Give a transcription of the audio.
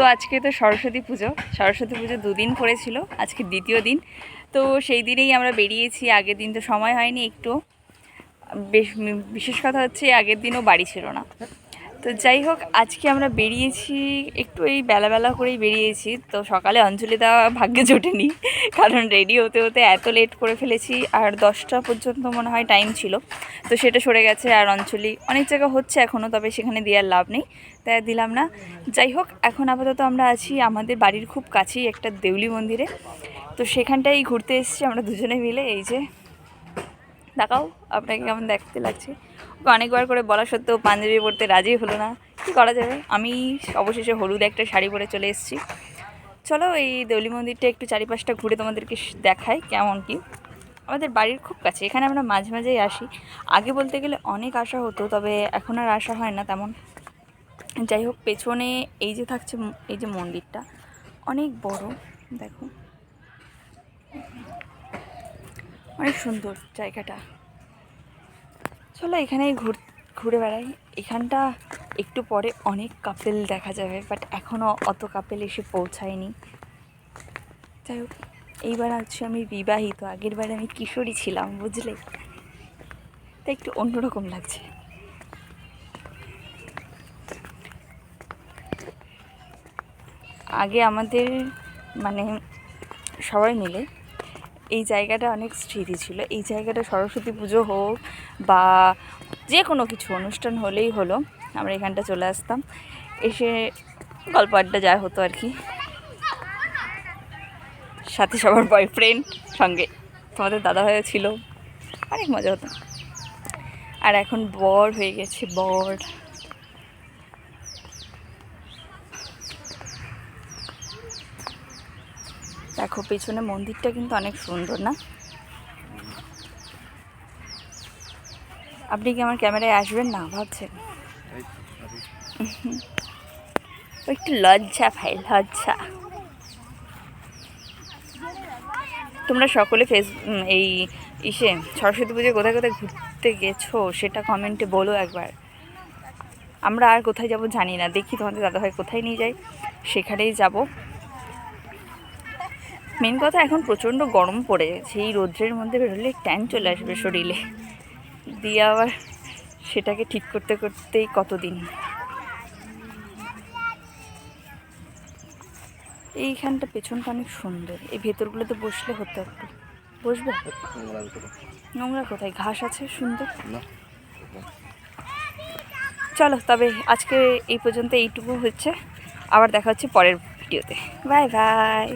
তো আজকে তো সরস্বতী পুজো। সরস্বতী পুজো দুদিন পড়েছিল, আজকে দ্বিতীয় দিন। তো সেই দিনেই আমরা বেরিয়েছি, আগের দিন তো সময় হয়নি একটু। বেশ বিশেষ কথা হচ্ছে আগের দিনও বাড়ি ছিল না। তো যাই হোক, আজকে আমরা বেরিয়েছি, একটু এই বেলাবেলা করেই বেরিয়েছি। তো সকালে অঞ্জলি দেওয়া ভাগ্যে জোটেনি, কারণ রেডি হতে হতে এত লেট করে ফেলেছি, আর দশটা পর্যন্ত মনে হয় টাইম ছিল। তো সেটা সরে গেছে, আর অঞ্জলি অনেক জায়গা হচ্ছে এখনও তবে সেখানে দেওয়ার লাভ নেই, তাই দিলাম না। যাই হোক, এখন আপাতত আমরা আছি আমাদের বাড়ির খুব কাছেই একটা দেউলি মন্দিরে। তো সেখানটাই ঘুরতে এসেছি আমরা দুজনে মিলে, এই যে দেখাও, আপনাকে কেমন দেখতে লাগছে? ওকে অনেকবার করে বলা সত্ত্বেও পাঞ্জাবি পরতে রাজি হলো না। কী করা যাবে? আমি অবশেষে হলুদ একটা শাড়ি পরে চলে এসেছি। চলো এই দেউলি মন্দিরটা একটু চারিপাশটা ঘুরে তোমাদেরকে দেখাই কেমন কি। আমাদের বাড়ির খুব কাছে, এখানে আমরা মাঝে মাঝেই আসি। আগে বলতে গেলে অনেক আশা হতো, তবে এখন আর আসা হয় না তেমন। যাই হোক, পেছনে এই যে থাকছে এই যে মন্দিরটা, অনেক বড়, দেখো। অনেক সুন্দর জায়গাটা। চলো এখানেই ঘুর, ঘুরে বেড়াই। এখানটা একটু পরে অনেক কাপেল দেখা যাবে বাট এখনও অত কাপেল এসে পৌঁছায়নি। যাই হোক, এইবার হচ্ছে আমি বিবাহিত, আগের বারে আমি কিশোরী ছিলাম, বুঝলে? তাই একটু অন্যরকম লাগছে। আগে আমাদের মানে সবাই মিলে এই জায়গাটা অনেক স্মৃতি ছিল। এই জায়গাটা সরস্বতী পুজো হোক বা যে কোনো কিছু অনুষ্ঠান হলেই হলো, আমরা এখানটা চলে আসতাম। এসে গল্প আড্ডা যা হতো আর কি। সাথে সবার বয়ফ্রেন্ড সঙ্গে। তোমাদের দাদা ভাইও ছিল, অনেক মজা হতো। আর এখন বর হয়ে গেছে, বর। দেখো পেছনে মন্দিরটা কিন্তু অনেক সুন্দর, না? আপনি কি আমার ক্যামেরায় আসবেন না? ভাবছেন? একটু লজ্জা ভাই, লজ্জা। তোমরা সকলে ফেস এই ইসে সরস্বতী পুজোয় কোথায় কোথায় ঘুরতে গেছো, সেটা কমেন্টে বলো একবার। আমরা আর কোথায় যাব জানি না। দেখি তোমাদের দাদাভাই কোথায় নিয়ে যায়। সেখানেই যাব। মেন কথা এখন প্রচণ্ড গরম পড়ে এই রৌদ্রের মধ্যে বেরোলে ট্যান চলে আসবে শরীরে। দিয়ে আবার সেটাকে ঠিক করতে করতেই কতদিন। এইখানটা পেছনটা অনেক সুন্দর। এই ভেতরগুলোতে বসলে হতো একটু। বসবো? নোংরা কোথায়? ঘাস আছে? সুন্দর? চলো তবে আজকে এই পর্যন্ত এইটুকু হচ্ছে। আবার দেখা হচ্ছে পরের ভিডিওতে। Bye bye.